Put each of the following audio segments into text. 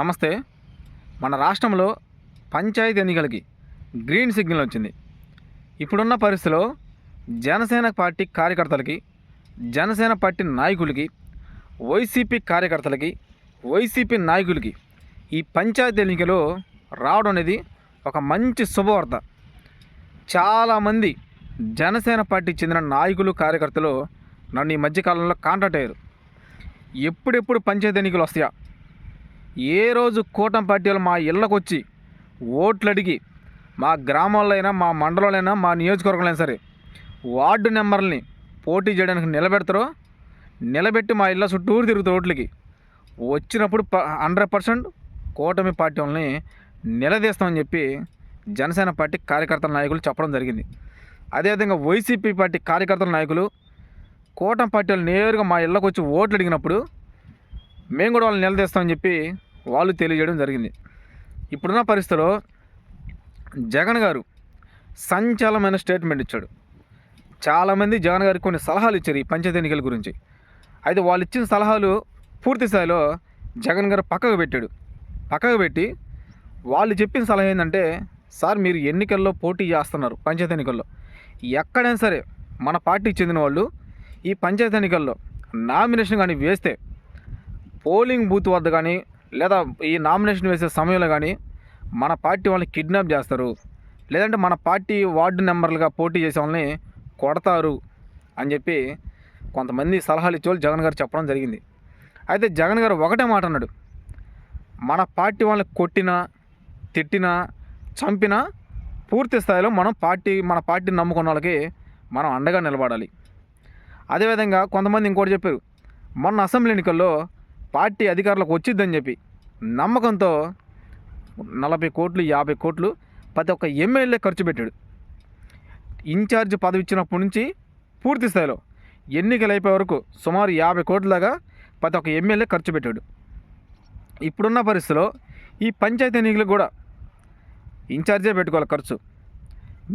నమస్తే. మన రాష్ట్రంలో పంచాయతీ ఎన్నికలకి గ్రీన్ సిగ్నల్ వచ్చింది. ఇప్పుడున్న పరిస్థితిలో జనసేన పార్టీ కార్యకర్తలకి జనసేన పార్టీ నాయకులకి వైసీపీ కార్యకర్తలకి వైసీపీ నాయకులకి ఈ పంచాయతీ ఎన్నికలు రావడం అనేది ఒక మంచి శుభవార్త. చాలామంది జనసేన పార్టీకి చెందిన నాయకులు కార్యకర్తలు నన్ను ఈ మధ్యకాలంలో కాంటాక్ట్ అయ్యారు. ఎప్పుడెప్పుడు పంచాయతీ ఎన్నికలు వస్తాయా? ఏ రోజు కూటమి పార్టీలు మా ఇళ్ళకు వచ్చి ఓట్లు అడిగి మా గ్రామాల్లో అయినా మా మండలంలో అయినా మా నియోజకవర్గంలో అయినా సరే వార్డు నెంబర్ని పోటీ చేయడానికి నిలబెడతారో నిలబెట్టి మా ఇళ్ళ చుట్టూరు తిరుగుతారు ఓట్లకి. వచ్చినప్పుడు ప హండ్రెడ్ పర్సెంట్ కూటమి పార్టీ వాళ్ళని నిలదీస్తామని చెప్పి జనసేన పార్టీ కార్యకర్తల నాయకులు చెప్పడం జరిగింది. అదేవిధంగా వైసీపీ పార్టీ కార్యకర్తల నాయకులు కూటమి పార్టీలు వాళ్ళు నేరుగా మా ఇళ్ళకు వచ్చి ఓట్లు అడిగినప్పుడు మేము కూడా వాళ్ళని నిలదీస్తామని చెప్పి వాళ్ళు తెలియజేయడం జరిగింది. ఇప్పుడున్న పరిస్థితిలో జగన్ గారు సంచలనమైన స్టేట్మెంట్ ఇచ్చాడు. చాలామంది జగన్ గారికి కొన్ని సలహాలు ఇచ్చారు ఈ పంచాయతీ ఎన్నికల గురించి. అయితే వాళ్ళు ఇచ్చిన సలహాలు పూర్తి స్థాయిలో జగన్ గారు పక్కకు పెట్టాడు. పక్కకు పెట్టి వాళ్ళు చెప్పిన సలహా ఏంటంటే సార్ మీరు ఎన్నికల్లో పోటీ చేస్తున్నారు పంచాయతీ ఎన్నికల్లో. ఎక్కడైనా సరే మన పార్టీకి చెందిన వాళ్ళు ఈ పంచాయతీ ఎన్నికల్లో నామినేషన్ కానీ వేస్తే పోలింగ్ బూత్ వద్ద కానీ లేదా ఈ నామినేషన్ వేసే సమయంలో కానీ మన పార్టీ వాళ్ళని కిడ్నాప్ చేస్తారు. లేదంటే మన పార్టీ వార్డు నెంబర్లుగా పోటీ చేసే వాళ్ళని కొడతారు అని చెప్పి కొంతమంది సలహాలు ఇచ్చేవాళ్ళు జగన్ గారు చెప్పడం జరిగింది. అయితే జగన్ గారు ఒకటే మాట అన్నాడు. మన పార్టీ వాళ్ళని కొట్టినా తిట్టినా చంపినా పూర్తి స్థాయిలో మనం పార్టీ మన పార్టీని నమ్ముకున్న వాళ్ళకి మనం అండగా నిలబడాలి. అదేవిధంగా కొంతమంది ఇంకోటి చెప్పారు. మొన్న అసెంబ్లీ ఎన్నికల్లో పార్టీ అధికారులకు వచ్చిద్దని చెప్పి నమ్మకంతో నలభై కోట్లు యాభై కోట్లు ప్రతి ఒక్క ఎమ్మెల్యే ఖర్చు పెట్టాడు. ఇన్ఛార్జ్ పదవి ఇచ్చినప్పటి నుంచి పూర్తి స్థాయిలో ఎన్నికలు అయిపోయే వరకు సుమారు యాభై కోట్ల ప్రతి ఒక్క ఎమ్మెల్యే ఖర్చు పెట్టాడు. ఇప్పుడున్న పరిస్థితిలో ఈ పంచాయతీ ఎన్నికలకు కూడా ఇన్ఛార్జే పెట్టుకోవాలి ఖర్చు.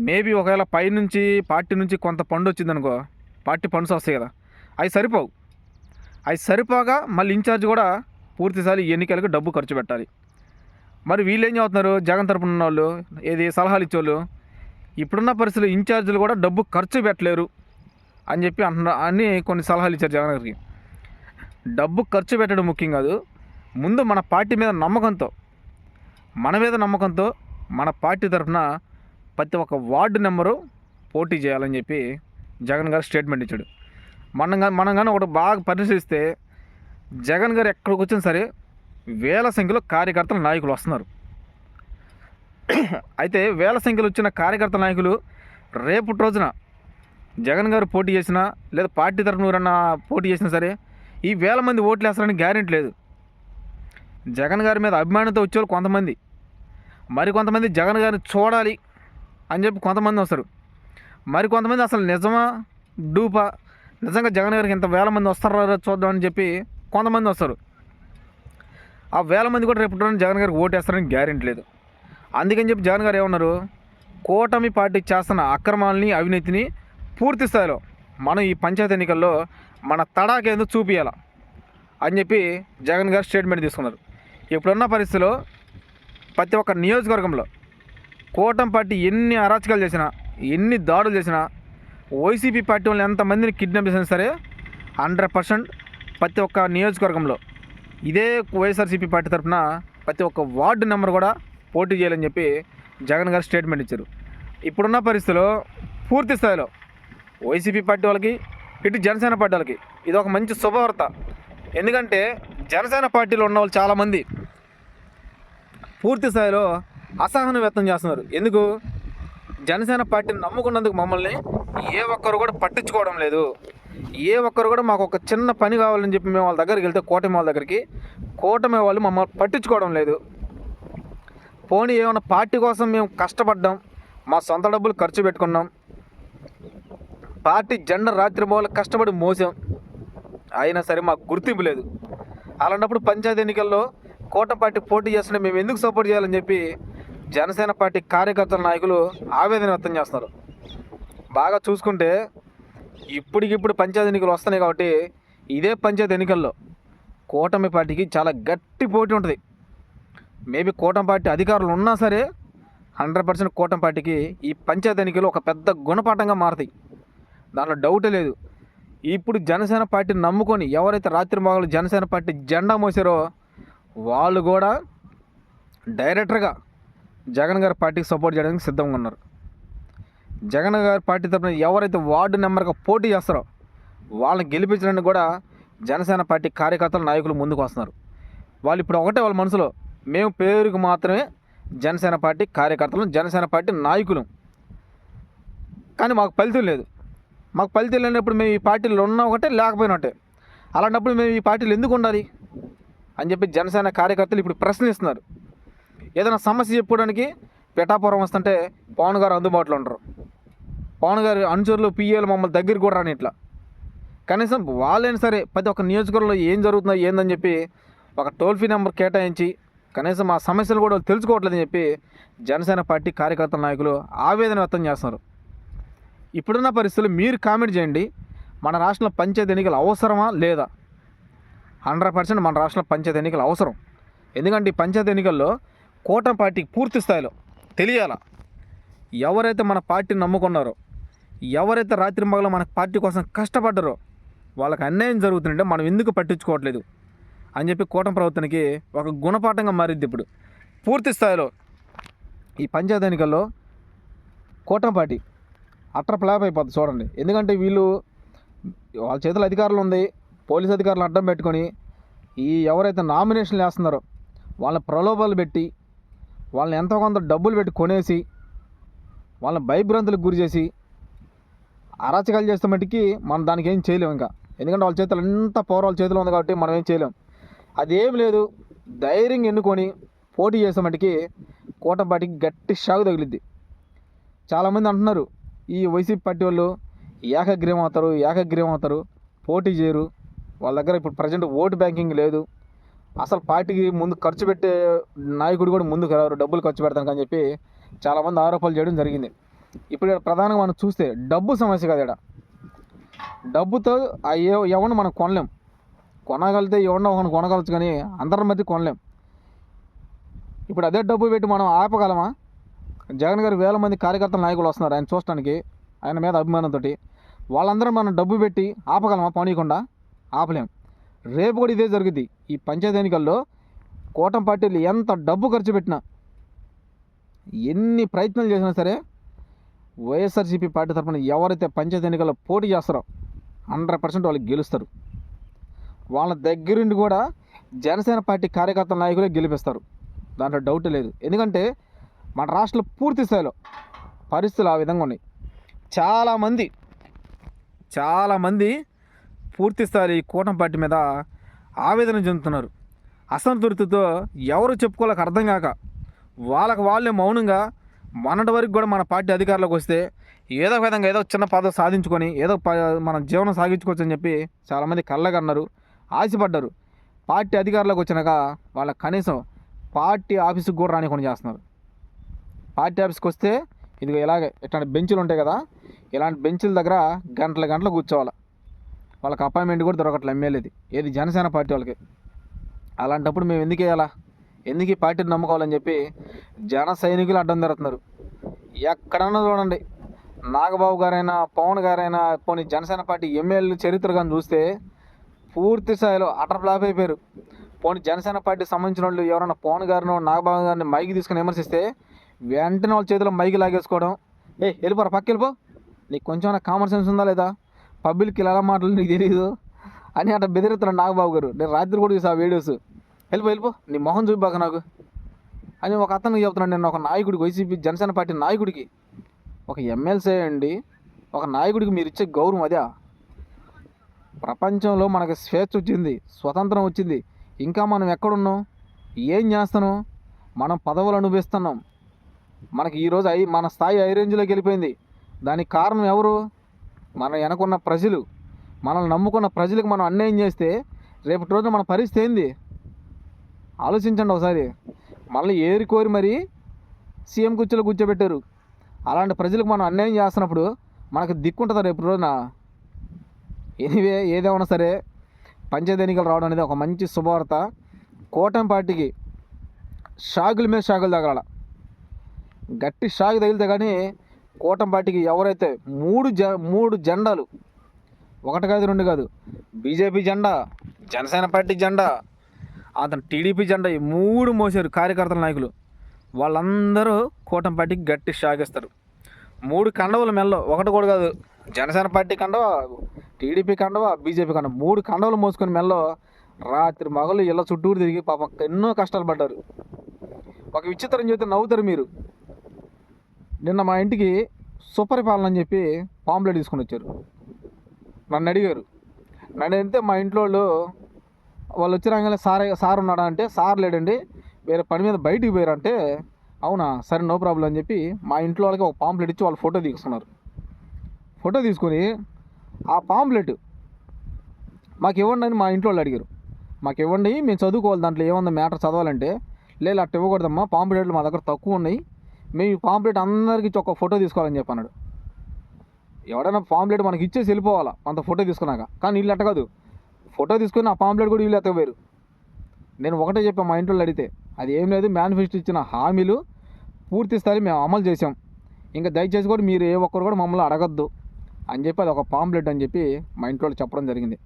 మేబీ ఒకవేళ పైనుంచి పార్టీ నుంచి కొంత పండు వచ్చిందనుకో పార్టీ ఫండ్స్ వస్తాయి కదా అవి సరిపోవు. అవి సరిపోగా మళ్ళీ ఇన్ఛార్జ్ కూడా పూర్తిసారి ఎన్నికలకు డబ్బు ఖర్చు పెట్టాలి. మరి వీళ్ళు ఏం చదువుతున్నారు జగన్ తరపున ఉన్న వాళ్ళు ఏది సలహాలు ఇచ్చేవాళ్ళు? ఇప్పుడున్న పరిస్థితులు ఇన్ఛార్జీలు కూడా డబ్బు ఖర్చు పెట్టలేరు అని చెప్పి అంటున్నా అని కొన్ని సలహాలు ఇచ్చారు జగన్ గారికి. డబ్బు ఖర్చు పెట్టడం ముఖ్యం కాదు. ముందు మన పార్టీ మీద నమ్మకంతో మన మీద నమ్మకంతో మన పార్టీ తరఫున ప్రతి ఒక్క వార్డు నెంబరు పోటీ చేయాలని చెప్పి జగన్ గారు స్టేట్మెంట్ ఇచ్చాడు. మనం మనం కానీ ఒకటి బాగా పరిశీలిస్తే జగన్ గారు ఎక్కడికి వచ్చినా సరే వేల సంఖ్యలో కార్యకర్తల నాయకులు వస్తున్నారు. అయితే వేల సంఖ్యలో వచ్చిన కార్యకర్తల నాయకులు రేపటి రోజున జగన్ గారు పోటీ చేసినా లేదా పార్టీ తరఫున ఎవరన్నా పోటీ చేసినా సరే ఈ వేల మంది ఓట్లు వేస్తారని గ్యారెంటీ లేదు. జగన్ గారి మీద అభిమానంతో వచ్చేవాళ్ళు కొంతమంది. మరి కొంతమంది జగన్ గారిని చూడాలి అని చెప్పి కొంతమంది వస్తారు. మరి కొంతమంది అసలు నిజమా? డూపా? నిజంగా జగన్ గారికి ఇంత వేల మంది వస్తారో చూద్దామని చెప్పి కొంతమంది వస్తారు. ఆ వేల మంది కూడా రేపు జగన్ గారికి ఓటేస్తారని గ్యారెంటీ లేదు. అందుకని చెప్పి జగన్ గారు ఏమన్నారు? కూటమి పార్టీ చేస్తున్న అక్రమాలని అవినీతిని పూర్తి స్థాయిలో మనం ఈ పంచాయతీ ఎన్నికల్లో మన తడాకేందో చూపించాల అని చెప్పి జగన్ గారు స్టేట్మెంట్ తీసుకున్నారు. ఇప్పుడున్న పరిస్థితిలో ప్రతి ఒక్క నియోజకవర్గంలో కూటమి పార్టీ ఎన్ని అరాచకాలు చేసినా ఎన్ని దాడులు చేసినా వైసీపీ పార్టీ వాళ్ళు ఎంతమందిని కిడ్నాప్ చేసినా సరే హండ్రెడ్ పర్సెంట్ ప్రతి ఒక్క నియోజకవర్గంలో ఇదే వైఎస్ఆర్సీపీ పార్టీ తరఫున ప్రతి ఒక్క వార్డు నెంబర్ కూడా పోటీ చేయాలని చెప్పి జగన్ గారు స్టేట్మెంట్ ఇచ్చారు. ఇప్పుడున్న పరిస్థితిలో పూర్తి స్థాయిలో వైసీపీ పార్టీ వాళ్ళకి ఇటు జనసేన పార్టీ వాళ్ళకి ఇది ఒక మంచి శుభవార్త. ఎందుకంటే జనసేన పార్టీలో ఉన్న వాళ్ళు చాలామంది పూర్తి స్థాయిలో అసహనం వ్యక్తం చేస్తున్నారు. ఎందుకు? జనసేన పార్టీని నమ్ముకున్నందుకు మమ్మల్ని ఏ ఒక్కరు కూడా పట్టించుకోవడం లేదు. ఏ ఒక్కరు కూడా మాకు ఒక చిన్న పని కావాలని చెప్పి మేము వాళ్ళ దగ్గరికి వెళ్తే కూటమి వాళ్ళ దగ్గరికి కూటమి వాళ్ళు మమ్మల్ని పట్టించుకోవడం లేదు. పోనీ ఏమైనా పార్టీ కోసం మేము కష్టపడ్డాం మా సొంత డబ్బులు ఖర్చు పెట్టుకున్నాం పార్టీ జెండా రాత్రి మూల కష్టపడి మోసాం అయినా సరే మాకు గుర్తింపు లేదు. అలాంటప్పుడు పంచాయతీ ఎన్నికల్లో కూటమి పార్టీ పోటీ చేస్తుంటే మేము ఎందుకు సపోర్ట్ చేయాలని చెప్పి జనసేన పార్టీ కార్యకర్తల నాయకులు ఆవేదన వ్యక్తం చేస్తున్నారు. బాగా చూసుకుంటే ఇప్పటికిప్పుడు పంచాయతీ ఎన్నికలు వస్తున్నాయి కాబట్టి ఇదే పంచాయతీ ఎన్నికల్లో కూటమి పార్టీకి చాలా గట్టి పోటీ ఉంటుంది. మేబీ కూటమి పార్టీ అధికారులు ఉన్నా సరే హండ్రెడ్ పర్సెంట్ కూటమి పార్టీకి ఈ పంచాయతీ ఎన్నికలు ఒక పెద్ద గుణపాఠంగా మారుతాయి. దాంట్లో డౌటే లేదు. ఇప్పుడు జనసేన పార్టీని నమ్ముకొని ఎవరైతే రాత్రి మగలు జనసేన పార్టీ జెండా మోసారో వాళ్ళు కూడా డైరెక్టర్గా జగన్ గారి పార్టీకి సపోర్ట్ చేయడానికి సిద్ధంగా ఉన్నారు. జగన్ గారి పార్టీ తరఫున ఎవరైతే వార్డు నెంబర్గా పోటీ చేస్తారో వాళ్ళని గెలిపించడానికి కూడా జనసేన పార్టీ కార్యకర్తలు నాయకులు ముందుకు వస్తున్నారు. వాళ్ళు ఇప్పుడు ఒకటే వాళ్ళ మనసులో మేము పేరుకు మాత్రమే జనసేన పార్టీ కార్యకర్తలు జనసేన పార్టీ నాయకులు. కానీ మాకు ఫలితం లేదు. మాకు ఫలితం లేనప్పుడు మేము ఈ పార్టీలో ఉన్న ఒకటే లేకపోయినట్టే అలాంటప్పుడు మేము ఈ పార్టీలు ఎందుకు ఉండాలి? అని చెప్పి జనసేన కార్యకర్తలు ఇప్పుడు ప్రశ్నిస్తున్నారు. ఏదైనా సమస్య చెప్పుకోవడానికి పిఠాపురం వస్తుంటే పవన్ గారు అందుబాటులో ఉండరు. పవన్ గారు అనుచరులు పిఏలు మమ్మల్ని దగ్గరికి కూడా రాని ఇట్లా. కనీసం వాళ్ళైనా సరే ప్రతి ఒక్క నియోజకవర్గంలో ఏం జరుగుతుందో ఏందని చెప్పి ఒక టోల్ ఫ్రీ నెంబర్ కేటాయించి కనీసం ఆ సమస్యలు కూడా వాళ్ళు తెలుసుకోవట్లేదని చెప్పి జనసేన పార్టీ కార్యకర్తల నాయకులు ఆవేదన వ్యక్తం చేస్తున్నారు. ఇప్పుడున్న పరిస్థితులు మీరు కామెంట్ చేయండి. మన రాష్ట్రంలో పంచాయతీ ఎన్నికలు అవసరమా లేదా? హండ్రెడ్ పర్సెంట్ మన రాష్ట్రంలో పంచాయతీ ఎన్నికలు అవసరం. ఎందుకంటే ఈ పంచాయతీ ఎన్నికల్లో కూటమి పార్టీకి పూర్తి స్థాయిలో తెలియాలా. ఎవరైతే మన పార్టీని నమ్ముకున్నారో ఎవరైతే రాత్రి మగలో మన పార్టీ కోసం కష్టపడ్డారో వాళ్ళకి అన్యాయం జరుగుతుందంటే మనం ఎందుకు పట్టించుకోవట్లేదు అని చెప్పి కూటమి ప్రవర్తనకి ఒక గుణపాఠంగా మారింది ఇప్పుడు. పూర్తి స్థాయిలో ఈ పంచాయతీ ఎన్నికల్లో కూటమి పార్టీ అట్ర ఫ్లాప్ అయిపోద్ది చూడండి. ఎందుకంటే వీళ్ళు వాళ్ళ చేతుల అధికారులు ఉంది పోలీస్ అధికారులు అడ్డం పెట్టుకొని ఈ ఎవరైతే నామినేషన్లు వేస్తున్నారో వాళ్ళ ప్రలోభాలు పెట్టి వాళ్ళని ఎంతో కొంత డబ్బులు పెట్టి కొనేసి వాళ్ళని భయభ్రాంతులకు గురి చేసి అరాచకాలు చేస్తే మట్టికి మనం దానికి ఏం చేయలేము ఇంకా. ఎందుకంటే వాళ్ళ చేతులు అంత పవర్ వాళ్ళ చేతిలో ఉంది కాబట్టి మనం ఏం చేయలేం. అదేం లేదు ధైర్యంగా ఎన్నుకొని పోటీ చేసే మట్టికి కోటపాటికి గట్టి షాకు తగిలిద్ది. చాలామంది అంటున్నారు ఈ వైసీపీ పార్టీ వాళ్ళు ఏకగ్రీవం అవుతారు ఏకగ్రీవం అవుతారు పోటీ చేయరు. వాళ్ళ దగ్గర ఇప్పుడు ప్రజెంట్ ఓటు బ్యాంకింగ్ లేదు. అసలు పార్టీకి ముందు ఖర్చు పెట్టే నాయకుడు కూడా ముందుకు రారు డబ్బులు ఖర్చు పెడతాను అని చెప్పి చాలామంది ఆరోపణలు చేయడం జరిగింది. ఇప్పుడు ప్రధానంగా మనం చూస్తే డబ్బు సమస్య కదా ఇక్కడ. డబ్బుతో ఎవరిని మనం కొనలేం. కొనగలితే ఎవరినో ఒకరిని కొనగలచ్చు కానీ అందరి మధ్య కొనలేం. ఇప్పుడు అదే డబ్బు పెట్టి మనం ఆపగలమా? జగన్ గారు వేల మంది కార్యకర్తల నాయకులు వస్తున్నారు ఆయన చూడటానికి ఆయన మీద అభిమానంతో వాళ్ళందరూ మనం డబ్బు పెట్టి ఆపగలమా? పోనీయకుండా ఆపలేం. రేపు కూడా ఇదే జరుగుద్ది. ఈ పంచాయతీ ఎన్నికల్లో కోటం పార్టీలు ఎంత డబ్బు ఖర్చు పెట్టినా ఎన్ని ప్రయత్నాలు చేసినా సరే వైఎస్ఆర్సీపీ పార్టీ తరఫున ఎవరైతే పంచాయతీ ఎన్నికల్లో పోటీ చేస్తారో హండ్రెడ్ పర్సెంట్ వాళ్ళు గెలుస్తారు. వాళ్ళ దగ్గరుండి కూడా జనసేన పార్టీ కార్యకర్తల నాయకులే గెలిపిస్తారు. దాంట్లో డౌట్ లేదు. ఎందుకంటే మన రాష్ట్రంలో పూర్తి స్థాయిలో పరిస్థితులు ఆ విధంగా ఉన్నాయి. చాలామంది చాలామంది పూర్తిస్థాయి ఈ కూటమి పార్టీ మీద ఆవేదన చెందుతున్నారు. అసంతృప్తితో ఎవరు చెప్పుకోలేక అర్థం కాక వాళ్ళకు వాళ్ళే మౌనంగా మొన్నటి వరకు కూడా మన పార్టీ అధికారంలోకి వస్తే ఏదో విధంగా ఏదో చిన్న పదవి సాధించుకొని ఏదో మన జీవనం సాగించుకోవచ్చు అని చెప్పి చాలామంది కళ్ళగన్నారు ఆశపడ్డారు. పార్టీ అధికారంలోకి వచ్చినాక వాళ్ళ కనీసం పార్టీ ఆఫీస్కి కూడా రానికుండా చేస్తున్నారు. పార్టీ ఆఫీస్కి వస్తే ఇదిగో ఇలాగే ఇట్లాంటి బెంచులు ఉంటాయి కదా ఇలాంటి బెంచుల దగ్గర గంటల గంటలు కూర్చోవాలి. వాళ్ళకి అపాయింట్మెంట్ కూడా దొరకట్లే ఎమ్మెల్యేది. ఏది జనసేన పార్టీ వాళ్ళకి. అలాంటప్పుడు మేము ఎందుకు వేయాలా? ఎందుకు ఈ పార్టీని నమ్ముకోవాలని చెప్పి జన సైనికులు అడ్డం తిరుగుతున్నారు. ఎక్కడన్నా చూడండి. నాగబాబు గారైనా పవన్ గారైనా పోనీ జనసేన పార్టీ ఎమ్మెల్యేలు చరిత్ర కానీ చూస్తే పూర్తి స్థాయిలో అటర్ ఫ్లాప్ అయిపోయారు. పోనీ జనసేన పార్టీకి సంబంధించిన వాళ్ళు ఎవరైనా పవన్ గారినో నాగబాబు గారిని మైకి తీసుకుని విమర్శిస్తే వెంటనే వాళ్ళ చేతిలో మైకి లాగేసుకోవడం. ఏ వెళ్ళిపోరా పక్క వెళ్ళిపో. నీకు కొంచెం కామన్ సెన్స్ ఉందా లేదా? పబ్లిక్ ఇలా ఎలా మాటలు నీకు తెలియదు అని అట్లా బెదిరిస్తున్నాడు నాగబాబు గారు. నేను రాత్రి కూడా చూసా ఆ వీడియోస్. వెళ్ళిపో వెళ్ళిపో. నీ మొహం చూపాక నాకు. అని ఒక అతను చెప్తున్నాడు. నేను ఒక నాయకుడికి వైసీపీ జనసేన పార్టీ నాయకుడికి. ఒక ఎమ్మెల్సీ అండి. ఒక నాయకుడికి మీరు ఇచ్చే గౌరవం అదే. ప్రపంచంలో మనకు స్వేచ్ఛ వచ్చింది స్వతంత్రం వచ్చింది. ఇంకా మనం ఎక్కడున్నాం? ఏం చేస్తున్నాం? మనం పదవులు అనుభవిస్తున్నాం. మనకి ఈరోజు ఐ మన స్థాయి ఐ రేంజ్లోకి వెళ్ళిపోయింది. దానికి కారణం ఎవరు? మన వెనకున్న ప్రజలు మనల్ని నమ్ముకున్న ప్రజలకు మనం అన్యాయం చేస్తే రేపటి రోజున మన పరిస్థితి ఏంది? ఆలోచించండి ఒకసారి. మళ్ళీ ఏరి కోరి మరి సీఎం కుర్చీలో కూర్చోబెట్టారు. అలాంటి ప్రజలకు మనం అన్యాయం చేస్తున్నప్పుడు మనకు దిక్కుంటుందా రేపు రోజున? ఎనివే ఏదేమన్నా సరే పంచాయతీ ఎన్నికలు రావడం అనేది ఒక మంచి శుభవార్త. కూటమి పార్టీకి షాగుల మీద షాకులు తగలాల. గట్టి షాకు తగిలితే కానీ కూటమి పార్టీకి ఎవరైతే మూడు జ మూడు జెండాలు ఒకటి కాదు రెండు కాదు బీజేపీ జెండా జనసేన పార్టీ జెండా అతను టీడీపీ జెండా ఈ మూడు మోసారు కార్యకర్తల నాయకులు వాళ్ళందరూ కూటమి పార్టీకి గట్టి షాకిస్తారు మూడు కండవలు మెల్ల ఒకటి కూడా కాదు జనసేన పార్టీ కండవ టీడీపీ కండవ బీజేపీ కండవ మూడు కండవలు మోసుకొని మెల్ల రాత్రి మగలు ఇళ్ళ చుట్టూరు తిరిగి పాపం ఎన్నో కష్టాలు పడ్డారు. ఒక విచిత్రం చెబితే నవ్వుతారు మీరు. నిన్న మా ఇంటికి సుపరిపాలన అని చెప్పి పాంప్లెట్ తీసుకొని వచ్చారు. నన్ను అడిగారు. నన్ను అడిగితే మా ఇంట్లో వాళ్ళు వాళ్ళు వచ్చి సార్ సార్ ఉన్నాడా అంటే సార్ లేడండి వేరే పని మీద బయటికి పోయారంటే అవునా సరే నో ప్రాబ్లం అని చెప్పి మా ఇంట్లో వాళ్ళకి ఒక పాంప్లెట్ ఇచ్చి వాళ్ళు ఫోటో తీసుకున్నారు. ఫోటో తీసుకొని ఆ పాంప్లెట్ మాకు ఇవ్వండి అని మా ఇంట్లో వాళ్ళు అడిగారు. మాకు ఇవ్వండి మేము చదువుకోవాలి దాంట్లో ఏముంది మ్యాటర్ చదవాలంటే లేదు అట్ట ఇవ్వకూడదమ్మా పాంప్లెట్లు మా దగ్గర తక్కువ ఉన్నాయి మేము ఈ పాంప్లెట్ అందరికి ఇచ్చి ఒక ఫోటో తీసుకోవాలని చెప్పి అన్నాడు ఎవడైనా పాంప్లెట్ మనకి ఇచ్చేసి వెళ్ళిపోవాలా? అంత ఫోటో తీసుకున్నాక. కానీ వీళ్ళు అట్ట కాదు. ఫోటో తీసుకొని ఆ పాంప్లెట్ కూడా వీళ్ళు ఎత్తకపోయారు. నేను ఒకటే చెప్పాను మా ఇంట్లో అడిగితే అది ఏం లేదు మేనిఫెస్టో ఇచ్చిన హామీలు పూర్తి స్థాయి మేము అమలు చేసాం ఇంకా దయచేసి కూడా మీరు ఏ ఒక్కరు కూడా మమ్మల్ని అడగద్దు. అని చెప్పి అది ఒక పాంప్లెట్ అని చెప్పి మా ఇంట్లో చెప్పడం జరిగింది.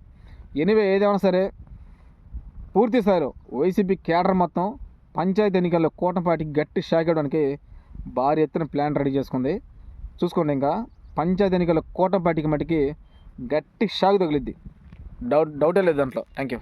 ఎనివే ఏదేమైనా సరే పూర్తి స్థాయిలో వైసీపీ కేడర్ మొత్తం పంచాయతీ ఎన్నికల్లో కూటమిపాటికి గట్టి షాక్ ఇవ్వడానికి భారీ ఎత్తున ప్లాన్ రెడీ చేసుకుంది. చూసుకోండి ఇంకా. పంచాయతీ ఎన్నికల్లో పార్టీకి మటుకి గట్టి షాక్ తగిలిద్ది. డౌట్ డౌటే లేదు దాంట్లో. Thank you